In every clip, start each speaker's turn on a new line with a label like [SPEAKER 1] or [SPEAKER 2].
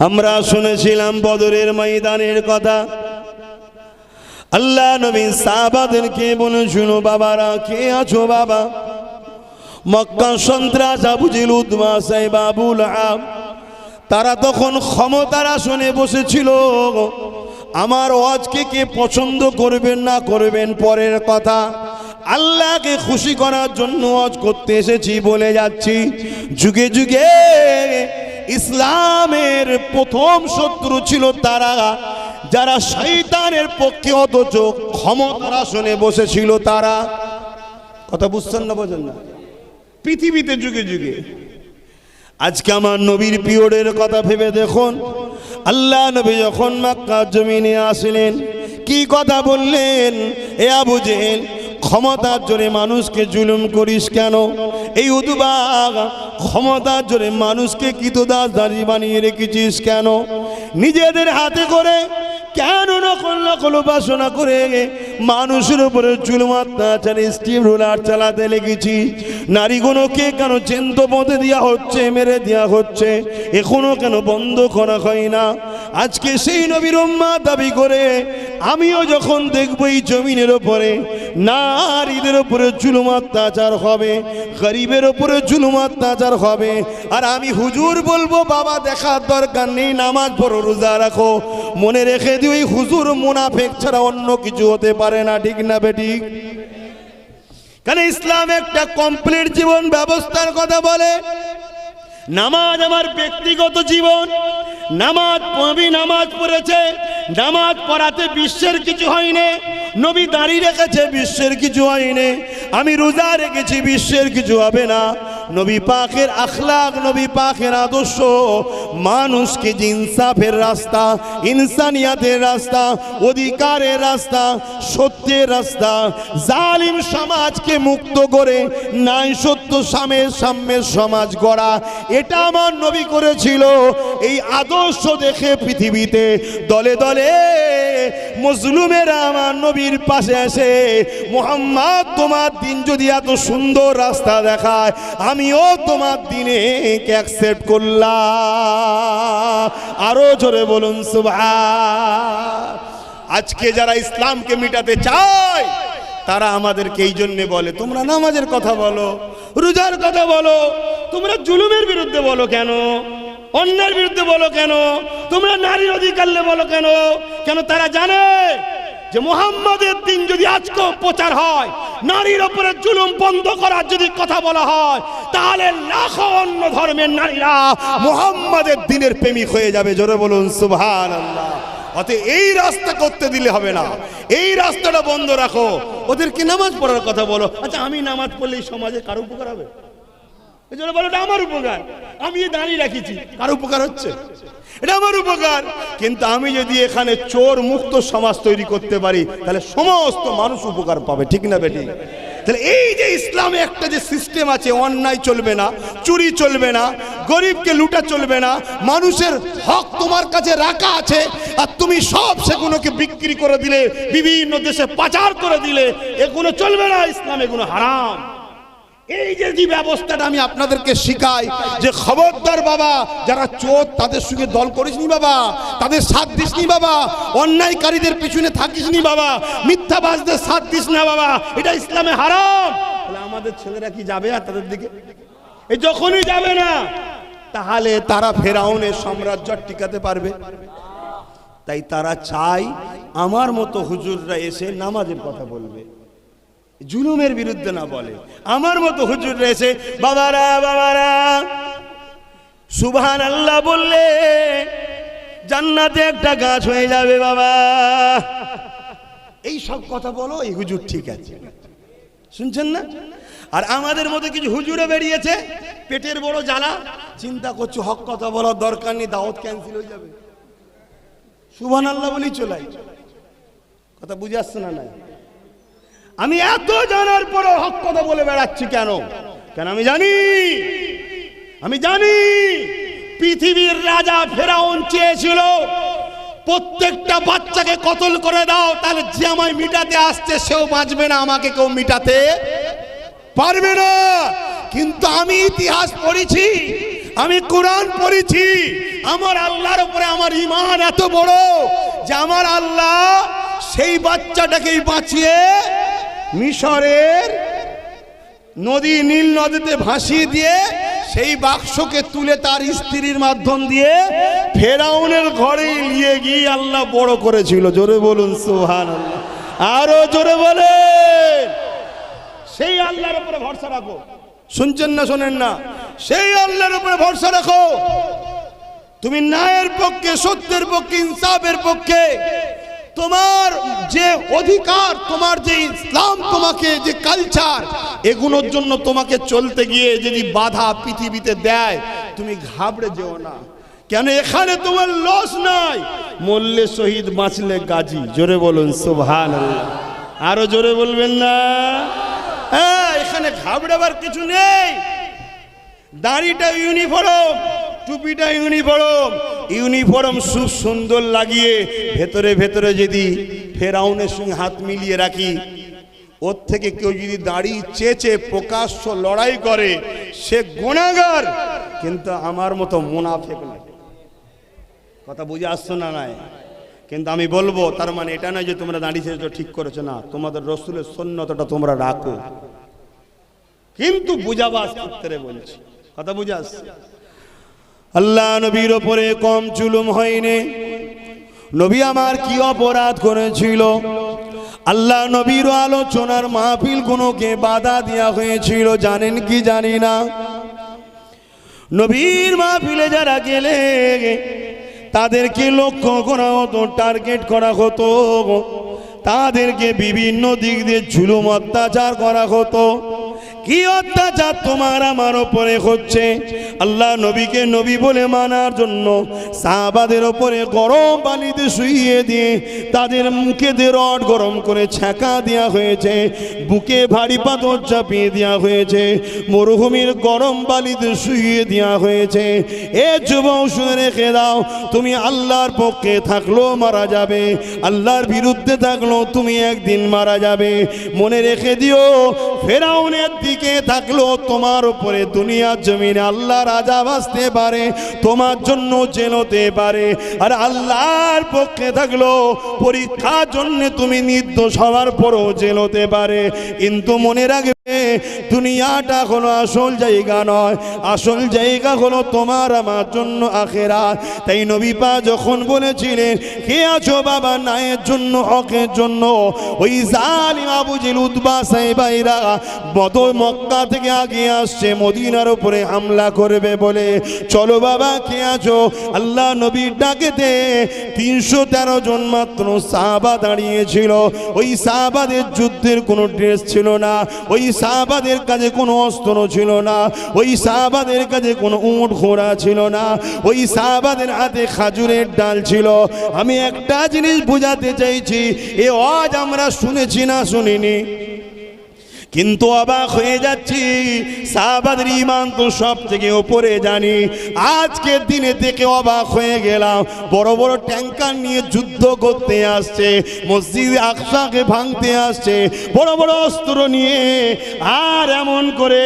[SPEAKER 1] আমরা শুনেছিলাম বদরের ময়দানের কথা। আল্লাহ নবী সাহাবাদেরকে বলে শুনো বাবারা, কে আছো বাবা? মক্কা সন্ত্রাস আবুজিল উদ্মা সাহেব আবুল আব তারা তখন ক্ষমতার আসনে বসেছিল। আমার ওয়াজকে কে পছন্দ করবেন না করবেন, পরের কথা। আল্লাহকে খুশি করার জন্য ওয়াজ করতে এসেছি বলে যাচ্ছি। যুগে যুগে ইসলামের প্রথম শত্রু ছিল তারা, যারা শৈতানের পক্ষে অথচ ক্ষমতার আসনে বসেছিল তারা। কথা বুঝছেন না বোঝেন না? পৃথিবীতে যুগে যুগে। আজকে আমার নবীর পিরিয়ডের কথা ভেবে দেখুন। আল্লাহ নবী যখন মাক্কা জমিনে আসলেন, কি কথা বললেন? এ আবু জেহেল ক্ষমতার জোরে মানুষকে জুলুম করিস কেন? এই উদবাগ, ক্ষমতার জোরে মানুষকে কিতদাস দাঁড়িয়ে বানিয়ে রেখেছিস কেন? নিজেদের হাতে করে কেন নকল নকল উপাসনা করে মানুষের উপরে চুলম রোলার চালাতে লেগেছি? নারীগুলোকে কেন চেন্ত পথে দেওয়া হচ্ছে, মেরে দেওয়া হচ্ছে? এখনও কেন বন্ধ করা হয় না? আজকে সেই নবীর দাবি করে আমিও যখন দেখব এই জমিনের ওপরে নারীদের উপরে জুলুম অত্যাচার হবে, গরিবের ওপরে জুলুম অত্যাচার হবে, আর আমি হুজুর বলব, বাবা, দেখার দরকার নেই, নামাজ পড়ো, রোজা রাখো। মনে রেখে দিও, এই হুজুর মুনাফেক ছাড়া অন্য কিছু হতে পারে না, ঠিক না বেঠিক কারণ ইসলাম একটা কমপ্লিট জীবন ব্যবস্থার কথা বলে। নামাজ আমার ব্যক্তিগত জীবন। নামাজ নবী নামাজ পড়েছে নামাজ পড়াতে বিশ্বের কিছু হয়নি, নবী দাঁড়িয়ে রেখেছে, বিশ্বের কিছু হয়নি। আমি রোজা রেখেছি, বিশ্বের কিছু হবে না। নবী পাকের আখলাক, নবী পাকের আদর্শ। মানুষকে ইনসাফের রাস্তা, ইনসানিয়াতের রাস্তা, অধিকারের রাস্তা, সত্যের রাস্তা, জালিম সমাজকে মুক্ত করে নাই সত্য সামের সাম্যের সমাজ গড়া, এটা আমার নবী করেছিল। এই আদর্শ দেখে পৃথিবীতে দলে দলে মজলুমেরা আমার নবীর পাশে আসে মোহাম্মদ, তোমার দিন যদি এত সুন্দর রাস্তা দেখায় আমিও তোমার দিনে অ্যাকসেপ্ট করলাম। আরও জোরে বলুন সুভা আজকে যারা ইসলামকে মিটাতে চায়, তারা আমাদেরকে এই জন্যে বলে, তোমরা নামাজের কথা বলো, রোজার কথা বলো, তোমরা জুলুমের বিরুদ্ধে বলো কেন? অন্যের বিরুদ্ধে বলো কেন? তোমরা নারীর অধিকার বলো কেন? কেন তারা জানে যে মোহাম্মদের দিন যদি আজকেও প্রচার হয়, নারীর ওপরে জুলুম বন্ধ করার যদি কথা বলা হয়, তাহলে লাখো অন্য ধর্মের নারীরা মোহাম্মদের দিনের প্রেমিক হয়ে যাবে। জোরে বলুন অতএব এই রাস্তা করতে দিলে হবে না। এই রাস্তাটা বন্ধ রাখো। ওদেরকে নামাজ পড়ার কথা বলো। আচ্ছা আমি নামাজ পড়লে এই সমাজে কারও উপকার হবে? এই জন্য বলো, এটা আমার উপকার। আমি দাঁড়িয়ে রাখিছি। কার উপকার হচ্ছে? এটা আমার উপকার। কিন্তু আমি যদি এখানে চোর মুক্ত সমাজ তৈরি করতে পারি, তাহলে সমস্ত মানুষ উপকার পাবে, ঠিক না বেটি? তাহলে এই যে ইসলামে একটা যে সিস্টেম আছে, অন্যায় চলবে না, চুরি চলবে না, গরিবকে লুটা চলবে না, মানুষের হক তোমার কাছে রাখা আছে, আর তুমি সব সেগুলোকে বিক্রি করে দিলে, বিভিন্ন দেশে পাচার করে দিলে, এগুলো চলবে না, ইসলাম এগুলো হারাম। এই যে যে ব্যবস্থাটা আমি আপনাদেরকে শিখাই, যে খবরদার বাবা, যারা চোর, তাদের সঙ্গে দল করিসনি বাবা, তাদের সাথ দিসনি বাবা, অন্যায়কারীদের পিছনে থাকিসনি বাবা, মিথ্যাবাজদের সাথ দিস না বাবা, এটা ইসলামে হারাম। আমাদের ছেলেরা কি যাবে আর তাদের দিকে? এই যখনই যাবে না, তাহলে তারা ফেরাউনের সাম্রাজ্য টিকাতে পারবে। তাই তারা চাই আমার মতো হুজুররা এসে নামাজের কথা বলবে। জুলুমের বিরুদ্ধে না বলে। আমার মতো হুজুর রয়েছে, বাবারা বাবারা। সুবহান আল্লাহ বললে জান্নাতে একটা গাছ হয়ে যাবে, বাবা। এই সব কথা বলো, এই হুজুর ঠিক আছে। শুনছেন না? আর আমাদের মতো কিছু হুজুরে বেরিয়েছে, পেটের বড় জ্বালা। চিন্তা করছ, হক কথা বলার দরকার নেই, দাওয়াত ক্যান্সেল হয়ে যাবে। সুবহান আল্লাহ বলেই চলাই কথা বুঝে আসছে না নাই? আমি এত জানার পরও হক কথা বলে বেড়াচ্ছি কেন? কেন আমি জানি? আমি জানি পৃথিবীর রাজা ফেরাউন চেয়েছিল প্রত্যেকটা বাচ্চাকে কতল করে দাও তাহলে যে আমায় মিটাতে আসছে সেও বাঁচবে না, আমাকে কেউ মিটাতে পারবে না। কিন্তু আমি ইতিহাস পড়েছি, আমি কোরআন পড়েছি, আমার আল্লাহর উপরে আমার ইমান এত বড় যে আমার আল্লাহ সেই বাচ্চাটাকেই বাঁচিয়ে মিশরের নদী নীল নদীতে ভাসিয়ে দিয়ে সেই বাক্সকে তুলে তার স্ত্রীর মাধ্যম দিয়ে ফেরাউনের ঘরে নিয়ে গিয়ে আল্লাহ বড় করেছিল। জোরে বলুন সোহান আরও জোরে বলে সেই আল্লাহর উপরে ভরসা রাখো। শুনছেন না, শোনেন না? সেই আল্লাহর উপরে ভরসা রাখো। তুমি ন্যায়ের পক্ষে, সত্যের পক্ষে, ইনসাফের পক্ষে তোমার যে অধিকার, তোমার যে ইসলাম, তোমাকে যে কালচার এগুলোর জন্য তোমাকে চলতে গিয়ে যদি বাধা পৃথিবীতে দেয়, তুমি ঘাবড়ে যেও না। কেন এখানে তোমার লস নাই? মরলে শহীদ, বাঁচলে গাজী। জোরে বলুন সুবহান আরও জোরে বলবেন না? হ্যাঁ এখানে ঘাবড়াবার কিছু নেই। দাড়িটা ইউনিফর্ম টুপিটা ইউনিফর্ম। ইউনিফর্ম খুব সুন্দর লাগিয়ে ভেতরে ভেতরে যদি ফেরাউনের সঙ্গে হাত মিলিয়ে রাখি, ওর থেকে কেউ যদি দাড়ি চেচে প্রকাশ্য লড়াই করে, সে গোনাগার কিন্তু আমার মতো মুনাফেক নয়। কথা বুঝে আসছো না নাই? কিন্তু আমি বলব, তার মানে এটা নয় যে তোমরা দাঁড়িয়ে চেয়েছো ঠিক করেছ না। তোমাদের রসুলের সন্ন্যতটা তোমরা রাখো। কিন্তু বুঝাবার ক্ষেত্রে বলছি। কথা বুঝে আসছে? আল্লাহ নবীর ওপরে কম চুলুম হয়নি। নবী আমার কি অপরাধ করেছিল? আল্লাহ নবীর আলোচনার মাহফিল গুলোকে বাধা দেওয়া হয়েছিল, জানেন কি জানি না। নবীর মাহফিলে যারা গেলে, তাদেরকে লক্ষ্য করা হতো, টার্গেট করা হতো, তাদেরকে বিভিন্ন দিক দিয়ে ঝুলুম অত্যাচার করা হতো। কি অত্যাচার তোমার আমার ওপরে হচ্ছে? আল্লাহ নবীকে নবী বলে মানার জন্য সাহাবাদের ওপরে গরম পানিতে শুইয়ে দিয়ে তাদের মুখে দিয়ে রড গরম করে ছ্যাঁকা দেওয়া হয়েছে, বুকে ভারী পাথর চাপিয়ে দেওয়া হয়েছে, মরুভূমির গরম বালিতে শুইয়ে দেওয়া হয়েছে। এ যুবক শুনে রেখে দাও, তুমি আল্লাহর পক্ষে থাকলেও মারা যাবে, আল্লাহর বিরুদ্ধে থাকলেও তুমি একদিন মারা যাবে। মনে রেখে দিও, ফেরাউনের দিকে থাকলেও তোমার উপরে? দুনিয়া জমিনে আল্লাহ রাজা বাঁচতে পারে, তোমার জন্য জেলতে পারে। আর আল্লাহর পক্ষে থাকল, পরীক্ষার জন্য তুমি নির্দোষ হওয়ার পরও জেলতে পারে। কিন্তু মনে রাখবে দুনিয়াটা হলো আসল জায়গা নয়। আসল জায়গা হলো তোমার আমার জন্য আখেরা তাই নবী পা যখন বলেছিলেন, কে আছো বাবা নায়ের জন্য, হকের জন্য? ওই জালিম আবু জিল উদ্বা সাহেবাইরা বদর মক্কা থেকে আগে আসছে, মদিনার উপরে হামলা করবে বলে। চলো বাবা, কে আছো? আল্লাহ নবীর ডাকেতে তিনশো তেরো জন মাত্র সাহাবা দাঁড়িয়েছিল। ওই সাহাবাদের যুদ্ধের কোনো ড্রেস ছিল না। ওই সাহাবাদের কাছে কোনো অস্ত্র ছিল না, ওই সাহাবাদের কাছে কোনো উঁট ঘোড়া ছিল না, ওই সাহাবাদের হাতে খাজুরের ডাল ছিল। আমি একটা জিনিস বোঝাতে চাইছি, এ আজ আমরা শুনেছি না শুনিনি? কিন্তু অবাক হয়ে যাচ্ছি। সাহাবাদের ইমান তো সব থেকে ওপরে জানি। আজকের দিনে দেখে অবাক হয়ে গেলাম। বড় বড় ট্যাঙ্কার নিয়ে যুদ্ধ করতে আসছে, মসজিদ আকসাকে ভাঙতে আসছে, বড় বড় অস্ত্র নিয়ে। আর এমন করে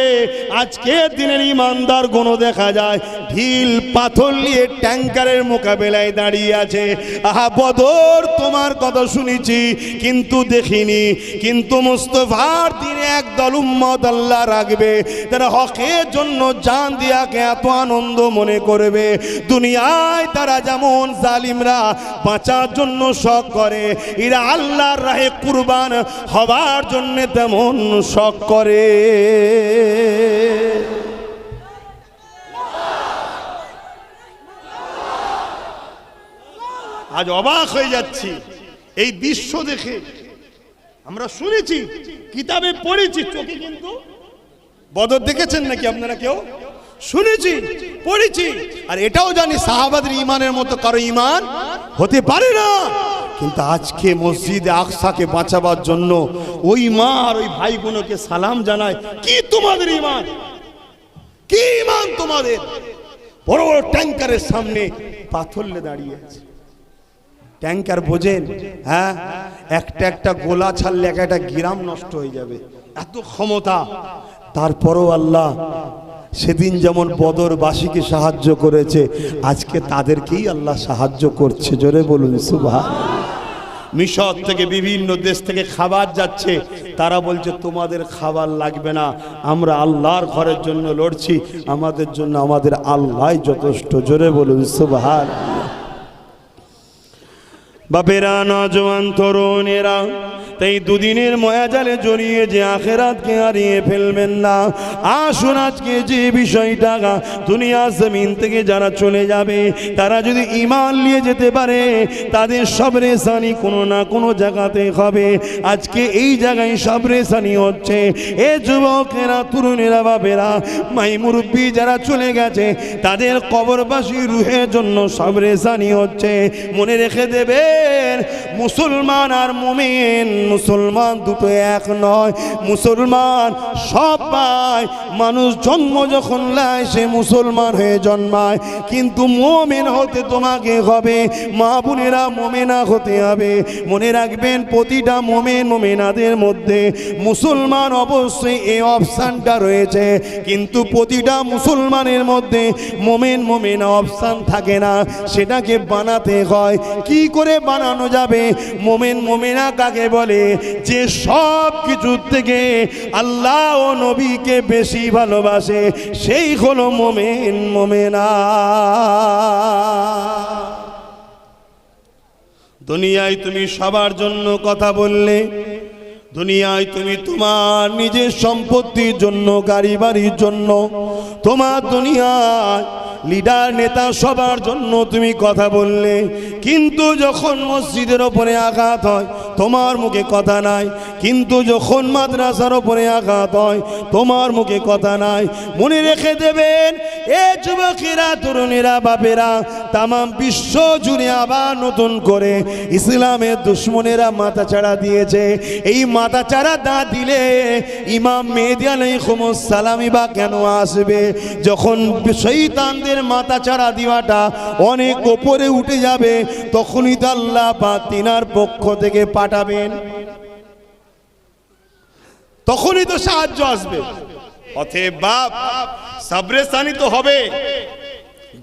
[SPEAKER 1] আজকের দিনের ইমানদার কোনো দেখা যায়, ঢিল পাথর নিয়ে ট্যাঙ্কারের মোকাবেলায় দাঁড়িয়ে আছে। আহা, বদর, তোমার কথা শুনেছি, কিন্তু দেখিনি। কিন্তু মুস্তফার দিনে একদল উম্মত আল্লাহ রাখবে। তারা হকের জন্য জান দিয়াকে এত আনন্দ মনে করবে। দুনিয়ায় তারা যেমন জালিমরা, বাঁচার জন্য শখ করে। এরা আল্লাহর রাহে কুরবান হবার জন্য তেমন শখ করে। আজ অবাক হয়ে যাচ্ছি। এই দৃশ্য দেখে আমরা শুনেছি, কিতাবে পড়েছি, চোখে কিন্তু বদর দেখেছেন নাকি আপনারা কেউ? শুনেছি, পড়েছি, আর এটাও জানি সাহাবাদের ইমানের মতো কারও ইমান হতে পারে না। কিন্তু আজকে মসজিদে আকসাকে বাঁচাবার জন্য ওই মা আর ওই ভাই বোনকে সালাম জানায়, কি তোমাদের ইমান কি ইমান তোমাদের? বড় বড় ট্যাঙ্কারের সামনে পাথরলে দাঁড়িয়ে আছে। ট্যাঙ্কার বোঝেন হ্যাঁ? একটা একটা গোলা ছাড়লে এক একটা গ্রাম নষ্ট হয়ে যাবে। এত ক্ষমতা। তারপরও আল্লাহ সেদিন যেমন বদরবাসীকে সাহায্য করেছে, আজকে তাদেরকেই আল্লাহ সাহায্য করছে। জোরে বলুন সুভা মিশর থেকে বিভিন্ন দেশ থেকে খাবার যাচ্ছে। তারা বলছে, তোমাদের খাবার লাগবে না। আমরা আল্লাহর ঘরের জন্য লড়ছি। আমাদের জন্য আমাদের আল্লাহ যথেষ্ট। জোরে বলুন, সুবহান। বাপেরা নজওয়ান তরুণেরা তাই দুদিনের ময়াজালে জড়িয়ে যে আখেরাতকে হারিয়ে ফেলবেন না। আসুন আজকে যে বিষয়টা দুনিয়া জমিন থেকে যারা চলে যাবে, তারা যদি ইমান নিয়ে যেতে পারে, তাদের সবরেসানি কোনো না কোনো জায়গাতে হবে। আজকে এই জায়গায় সবরেসানি হচ্ছে। এ যুবকেরা, তরুণেরা, বাপেরা, মাই মুরব্বী যারা চলে গেছে, তাদের কবরবাসী রুহের জন্য সবরেসানি হচ্ছে। মনে রেখে দেবেন, মুসলমান আর মুমিন মুসলমান দুটো এক নয়। মুসলমান সবাই মানুষ জন্ম যখন লায় সে মুসলমান হয়ে জন্মায়। কিন্তু মোমেন হতে তোমাকে হবে, মা বোনেরা মোমেনা হতে হবে। মনে রাখবেন, প্রতিটা মোমেন মোমেনাদের মধ্যে মুসলমান অবশ্যই এই অপশানটা রয়েছে। কিন্তু প্রতিটা মুসলমানের মধ্যে মোমেন মোমেনা অপশান থাকে না। সেটাকে বানাতে হয়। কি করে বানানো যাবে? মোমেন মোমেনা কাকে বলে? যে সব কিছুর থেকে আল্লাহ ও নবীকে বেশি ভালোবাসে, সেই হলো মোমেন, মোমেনা। দুনিয়ায় তুমি সবার জন্য কথা বললে, দুনিয়ায় তুমি তোমার নিজের সম্পত্তির জন্য, গাড়ি বাড়ির জন্য, তোমার দুনিয়ায় লিডার, নেতা সবার জন্য তুমি কথা বললে। কিন্তু যখন মসজিদের ওপরে আঘাত হয়, তোমার মুখে কথা নাই। কিন্তু যখন মাদ্রাসার ওপরে আঘাত হয়, তোমার মুখে কথা নাই। মনে রেখে দেবেন এ যুবকেরা, তরুণীরা, বাপেরা, তামাম বিশ্ব জুড়ে আবার নতুন করে ইসলামের দুশ্মনেরা মাথা চাড়া দিয়েছে। এই মাথা চাড়া দা দিলে ইমাম মেহেদি আলাইহিস সালামি বা কেন আসবে? যখন শৈতানদের মাথা চাড়া দেওয়াটা অনেক ওপরে উঠে যাবে, তখনই তো আল্লাহ পাক তিনার পক্ষ থেকে পাঠাবেন। তখনই তো সাহায্য আসবে। অতএব বাপ, সাবরেসানি তো হবে,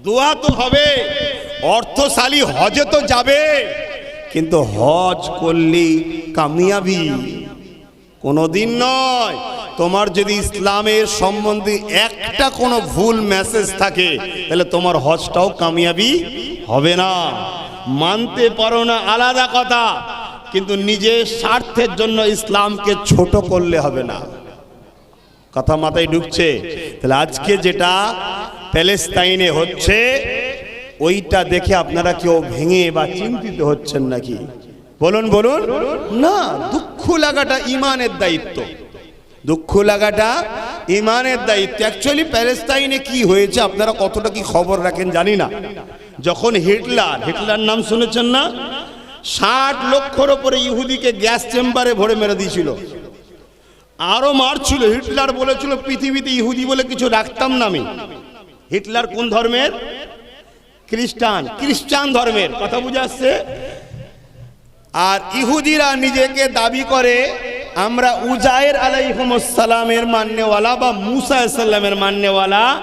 [SPEAKER 1] দোয়া তো হবে, অর্থশালী হজে তো যাবে, কিন্তু হজ করলি কামিয়াবি। কোনোদিন নয়, তোমার যদি ইসলামের সম্বন্ধে একটা কোনো ভুল মেসেজ থাকে, তাহলে তোমার হজটাও কামিয়াবি হবে না। মানতে পারো না আলাদা কথা, কিন্তু নিজের স্বার্থের জন্য ইসলামকে ছোট করলে হবে না। কথা মাথায় ঢুকছে। তাহলে আজকে যেটা প্যালেস্তাইনে হচ্ছে, ওইটা দেখে আপনারা কেউ ভেঙে বা চিন্তিত হচ্ছেন নাকি? বলুন বলুন। না, দুঃখ লাগাটা ইমানের দায়িত্ব। দুঃখ লাগাটা ইমানের দায়িত্ব। অ্যাকচুয়ালি প্যালেস্তাইনে কি হয়েছে, আপনারা কতটা কি খবর রাখেন জানি না। যখন হিটলার হিটলার নাম শুনেছেন না? ষাট লক্ষর ওপরে ইহুদিকে গ্যাস চেম্বারে ভরে মেরে দিয়েছিল। আরও মারছিল, হিটলার বলেছিল, পৃথিবীতে ইহুদি বলে কিছু রাখতাম না আমি। হিটলার কোন ধর্মের? খ্রিস্টান খ্রিস্টান ধর্মের। কথা বুঝে আসছে? আর ইহুদিরা নিজেকে দাবি করে, আমরা উজায়ের আলাইহিমসালামের মান্যওয়ালা বা মুসা সাল্লামের মান্যওয়ালা।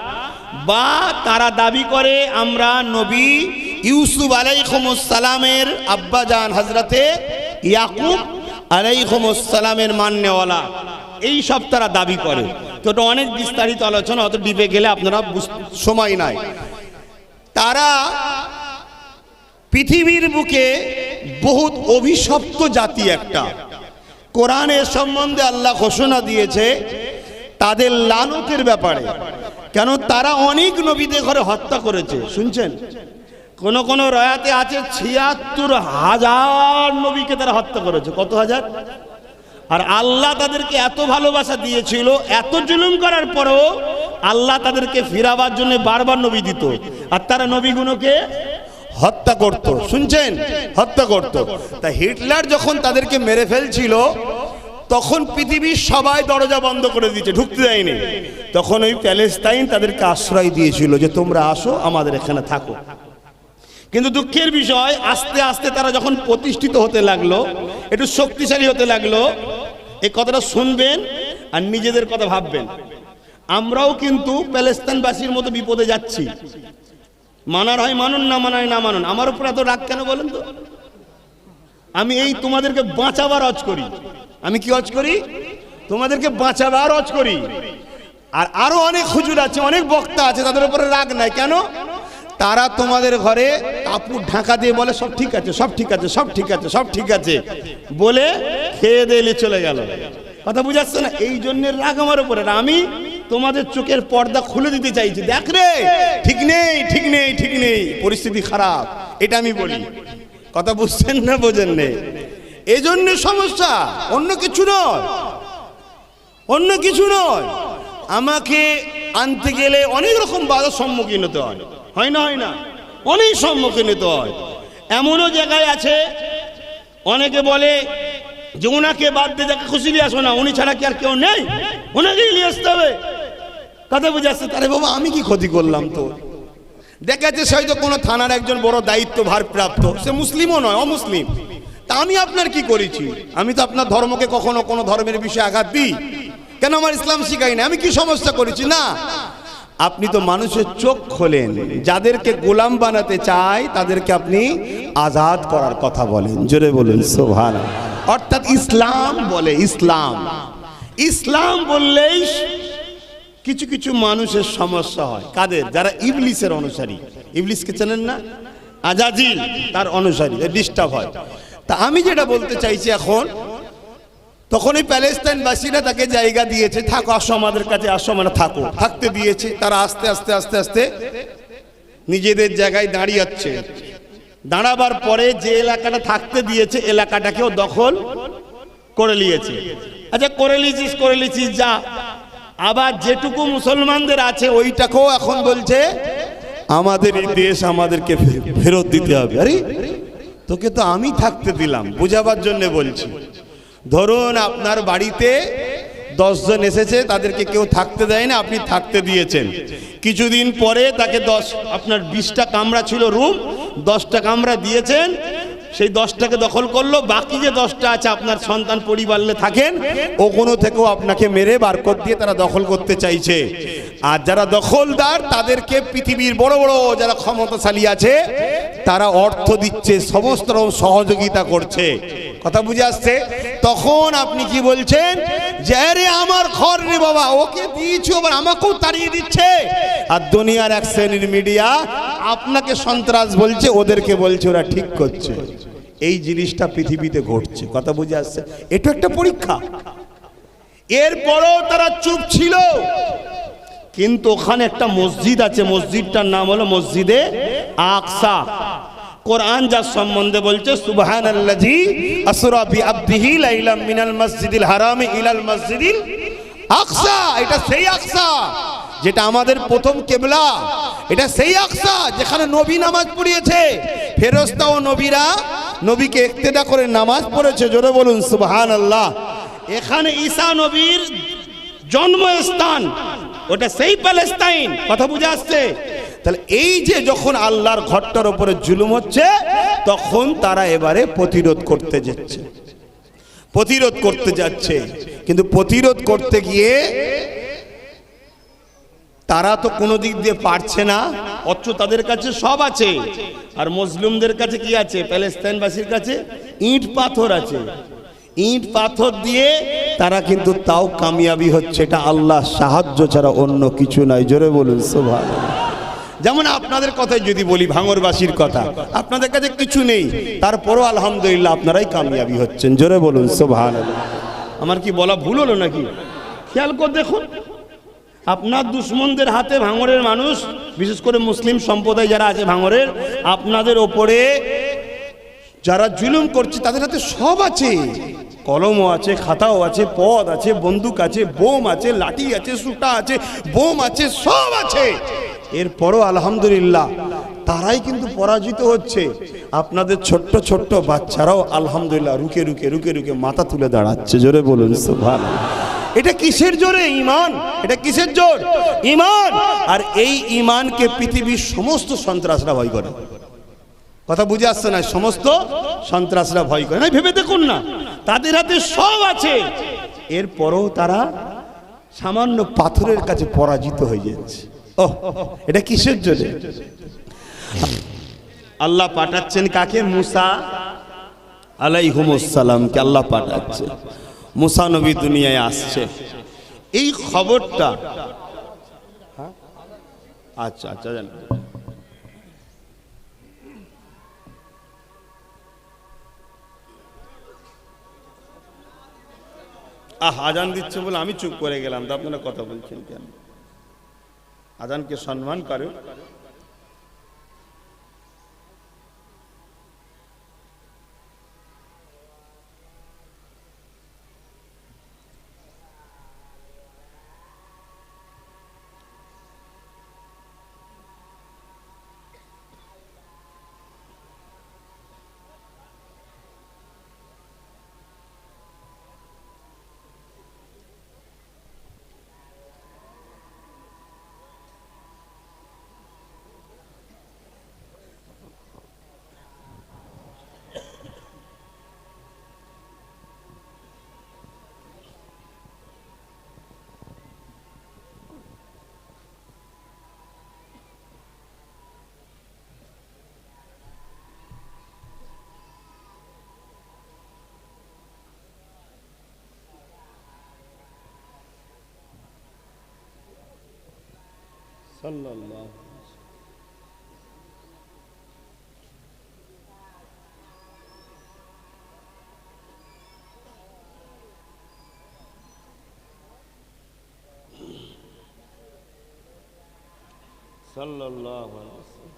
[SPEAKER 1] বা তারা দাবি করে, আমরা নবী ইউসুফ আলাইহিমসালামের আব্বাজান হজরতে ইয়াকুব আলাইহিমসালামের মান্যওয়ালা। এই সব তারা দাবি করে। তো এটা অনেক বিস্তারিত আলোচনা, অত ডিপে গেলে আপনারা সময় নাই। তারা পৃথিবীর বুকে বহুত অভিশপ্ত জাতি একটা। কোরআনের সম্বন্ধে আল্লাহ ঘোষণা দিয়েছে, তাদের লালতের ব্যাপারে। কেন তারা অনেক নবীদের ঘরে হত্যা করেছে, শুনছেন? কোন কোন রয়াতে আছে ছিয়াত্তর হাজার নবীকে তারা হত্যা করেছে। কত হাজার? আর আল্লাহ তাদেরকে এত ভালোবাসা দিয়েছিল, এত জুলুম করার পরেও আল্লাহ তাদেরকে ফিরাবার জন্য বারবার নবী দিত। আর তারা নবীগুলোকে হত্যা করত, শুনছেন? হত্যা করত। তা হিটলার যখন তাদেরকে মেরে ফেলছিল, তখন পৃথিবীর সবাই দরজা বন্ধ করে দিয়েছে, ঢুকতে দেয়নি। তখন ওই প্যালেস্তাইন তাদেরকে আশ্রয় দিয়েছিল যে, তোমরা আসো, আমাদের এখানে থাকো। কিন্তু দুঃখের বিষয়, আস্তে আস্তে তারা যখন প্রতিষ্ঠিত হতে লাগল, একটু শক্তিশালী হতে লাগল এই কথাটা শুনবেন আর নিজেদের কথা ভাববেন। আমরাও কিন্তু প্যালেস্তানবাসীর মতো বিপদে যাচ্ছি। মানার হয় মানুন, না মানায় না মানুন। আমার উপর এত রাগ কেন বলেন তো? আমি এই তোমাদেরকে বাঁচাবার অজ করি। আমি কি অজ করি? তোমাদেরকে বাঁচাবার অজ করি। আর আরও অনেক হুজুর আছে, অনেক বক্তা আছে, তাদের উপরে রাগ নাই। কেন? তারা তোমাদের ঘরে কাপড় ঢাকা দিয়ে বলে, সব ঠিক আছে, সব ঠিক আছে, সব ঠিক আছে, সব ঠিক আছে। বলে খেয়ে দিলে চলে গেল। কথা বুঝাচ্ছে না? এই জন্য রাগ আমার উপরে। আমি তোমাদের চোখের পর্দা খুলে দিতে চাইছি। দেখ রে, ঠিক নেই ঠিক নেই ঠিক নেই, পরিস্থিতি খারাপ, এটা আমি বলি। কথা বুঝছেন না বোঝেন নেই এই জন্য সমস্যা, অন্য কিছু নয়, অন্য কিছু নয়। আমাকে আনতে গেলে অনেক রকম বাধার সম্মুখীন হতে হয়। হয় না হয় না? অনেক সম্মুখীন হতে হয়। এমনও জায়গায় আছে, অনেকে বলে যে ওনাকে বাদ দিয়ে যাকে খুশি নিয়ে আসো না, উনি ছাড়া কি আর কেউ নেই? ওনাকেই নিয়ে আসতে হবে। কথা বুঝে আসছে? তারে বাবা, আমি কি ক্ষতি করলাম তো? দেখা যাচ্ছে সে হয়তো কোনো থানার একজন বড় দায়িত্ব ভারপ্রাপ্ত সে মুসলিমও নয়, অমুসলিম। তা আমি আপনার কি করেছি? আমি তো আপনার ধর্মকে কখনো কোনো ধর্মের বিষয়ে আঘাত দিই। কেন আমার ইসলাম শিখাই না আমি কি সমস্যা করেছি? না। আপনি তো মানুষের চোখ খোলেন। যাদেরকে গোলাম বানাতে চায়, তাদেরকে আপনি আজাদ করার কথা বলেন। জোরে বলেন সোভান অর্থাৎ ইসলাম বলে ইসলাম। ইসলাম বললেই কিছু কিছু মানুষের সমস্যা হয়। কাদের? যারা ইবলিসের অনুসারী। ইবলিসকে চেনেন না? আজাজিল তার অনুসারী। ডিস্টার্ব হয়। তা আমি যেটা বলতে চাইছি এখন তখন এই প্যালেস্তাইনবাসীরা তাকে জায়গা দিয়েছে, থাকো, আসো আমাদের কাছে, আসো আমরা থাকো থাকতে দিয়েছে, তারা আস্তে আস্তে আস্তে আস্তে নিজেদের জায়গায় দাঁড়িয়েছে। দাঁড়াবার পরে যে এলাকাটা থাকতে দিয়েছে, এলাকাটাকেও দখল করে নিয়েছে। আচ্ছা করে লিছিস করে লিছিস যা। আবার যেটুকু মুসলমানদের আছে, ওইটাকেও এখন বলছে, আমাদের এই দেশ আমাদেরকে ফেরত দিতে হবে। আরে, তোকে তো আমি থাকতে দিলাম, বোঝাবার জন্য বলছি। ধরুন আপনার বাড়িতে দশজন এসেছে, তাদেরকে কেউ থাকতে দেয় না, আপনি থাকতে দিয়েছেন। কিছুদিন পরে তাকে দশ, আপনার বিশটা কামরা ছিল রুম, দশটা কামরা দিয়েছেন সেই দশটাকে দখল করল, বাকি যে দশটা আছে আপনার সন্তান পরিবারে থাকেন ও কোনো থেকেও আপনাকে মেরে বার করে দিয়ে তারা দখল করতে চাইছে। আর যারা দখলদার, তাদেরকে পৃথিবীর বড় বড় যারা ক্ষমতাশালী আছে, তারা অর্থ দিচ্ছে, সমস্ত রকম সহযোগিতা করছে। কথা বুঝে আসছে? তখন আপনি কি বলছেন? যে আমার ঘর রে বাবা, ওকে দিয়েছি, আবার আমাকেও তাড়িয়ে দিচ্ছে। আর দুনিয়ার এক শ্রেণির মিডিয়া আপনাকে সন্ত্রাস বলছে, ওদেরকে বলছে, ওরা ঠিক করছে। এই জিনিসটা পৃথিবীতে ঘটছে। কথা বুঝে আসছে? এটা একটা পরীক্ষা। এরপরও তারা চুপ ছিল। কিন্তু ওখানে একটা মসজিদ আছে। মসজিদটার নাম হলো মসজিদে আকসা। কোরআন যার সম্বন্ধে বলছে সুবহান আল্লাজি আসরা বি আবদিহি লাইলাম মিনাল মসজিদিল হারামি ইলাল মসজিদিল আকসা। এটা সেই আকসা। যেটা আমাদের প্রথম কেবলা, এটা সেই আকসা যেখানে নবী নামাজ পড়িয়েছে। ফেরস্তা ও নবীরা নবীকে একতেদা করে নামাজ পড়েছে। জোরে বলুন সুবহান আল্লাহ এখানে ঈসা নবীর জন্মস্থান, ওটা সেই প্যালেস্তাইন। কথা বুঝে আসছে? তাহলে এই যে যখন আল্লাহর ঘরটার উপরে জুলুম হচ্ছে, তখন তারা এবারে প্রতিরোধ করতে যাচ্ছে। প্রতিরোধ করতে যাচ্ছে। কিন্তু প্রতিরোধ করতে গিয়ে তারা তো কোনো দিক দিয়ে পারছে না, অথচ তাদের কাছে সব আছে। আর মুসলিমদের কাছে কি আছে? প্যালেস্তাইনবাসীর কাছে ইট পাথর আছে। ইট পাথর দিয়ে তারা কিন্তু তাও কামিয়াবি হচ্ছে। এটা আল্লাহ সাহায্য ছাড়া অন্য কিছু নাই জোরে বলুন সোভা যেমন আপনাদের কথাই যদি বলি, ভাঙরবাসীর কথা, আপনাদের কাছে কিছু নেই। তারপরও আলহামদুলিল্লাহ আপনারাই কামিয়াবি হচ্ছেন। জোরে বলুন সোভান আমার কি বলা ভুল হলো নাকি? খেয়াল করে দেখুন। আপনার দুশ্মনদের হাতে ভাঙরের মানুষ, বিশেষ করে মুসলিম সম্প্রদায় যারা আছে ভাঙরের আপনাদের ওপরে যারা জুলুম করছে, তাদের হাতে সব আছে। কলমও আছে, খাতাও আছে, পদ আছে, বন্দুক আছে, বোম আছে, লাঠি আছে সুটা আছে, বোম আছে, সব আছে। এরপরও আলহামদুলিল্লাহ, তারাই কিন্তু পরাজিত হচ্ছে। আপনাদের ছোট্ট ছোট্ট বাচ্চারাও আলহামদুলিল্লাহ রুকে রুকে রুকে রুকে মাথা তুলে দাঁড়াচ্ছে। জোরে বলুন সুভান এটা কিসের জোরে? ইমান এটা কিসের জোর? ইমান আর এই ইমানকে পৃথিবীর সমস্ত সন্ত্রাসরা ভয় করে। কথা বুঝে আসছে না? সমস্ত সন্ত্রাসরা ভয় করে। না ভেবে দেখুন না। তাদের হাতে সব আছে। এরপরও তারা সামান্য পাথরের কাছে পরাজিত হয়ে যাচ্ছে। ও এটা কিসের জন্য আল্লাহ পাঠাচ্ছেন কাকে? মুসা আলাইহুমসালামকে আল্লাহ পাঠাচ্ছে। মুসা নবী দুনিয়ায় আসছে। এই খবরটা হ্যাঁ? আচ্ছা আচ্ছা আহ, আজান দিচ্ছে বলে আমি চুপ করে গেলাম, তো আপনারা কথা বলছেন কেন? আজানকে সম্মান করে صلى الله صلى الله عليه وسلم.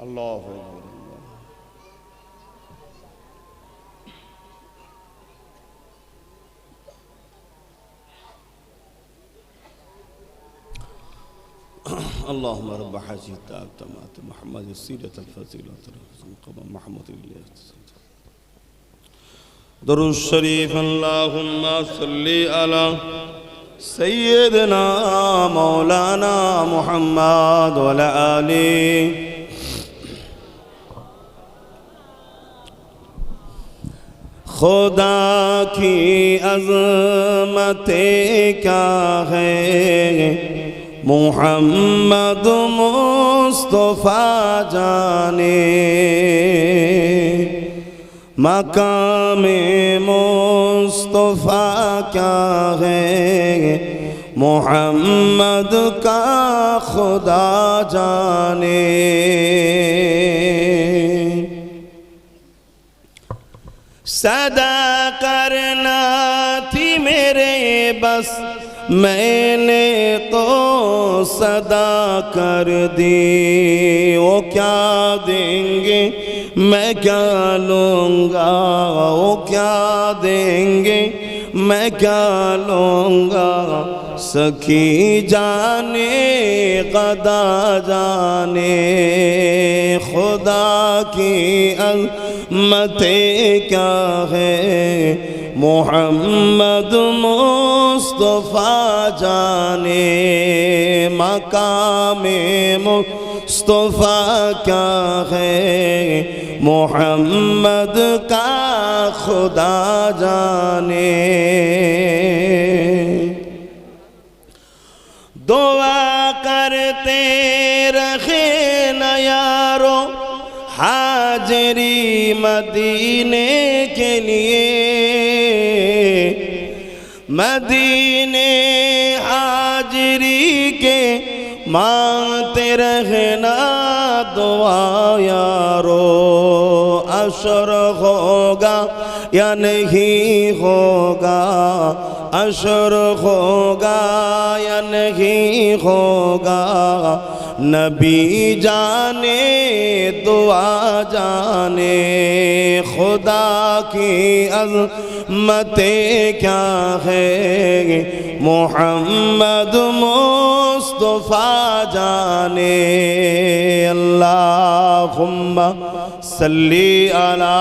[SPEAKER 1] الله. أكبر اللهم رب حاجي التعب تمات محمد السيرة الفضيلة. قبل محمد الله درود الشريف اللهم صلی على سيدنا مولانا محمد وعلى آله خدا کی عظمت کیا ہے؟ محمد مصطفیٰ جانے۔ مقام مصطفیٰ کیا ہے؟ محمد کا خدا جانے۔ صدا کرنا تھی میرے بس میں نے تو صدا کر دی۔ وہ کیا دیں گے؟ میں کیا لوں گا؟ وہ کیا دیں گے؟ میں کیا لوں گا؟ سکھی جانے، قدا جانے۔ خدا کی ال अजमते क्या है मोहम्मद मुस्तफ़ा जाने मकाम मुस्तफ़ा क्या है मोहम्मद का खुदा जाने हाजरी मदीने के लिए मदीने हाजिरी के मांगते रहना दुआ यारो अशर होगा या नहीं होगा अशर होगा या नहीं होगा نبی جانے، دعا جانے، خدا کی عظمتیں کیا ہے محمد مصطفیٰ جانے، اللہم صلی علی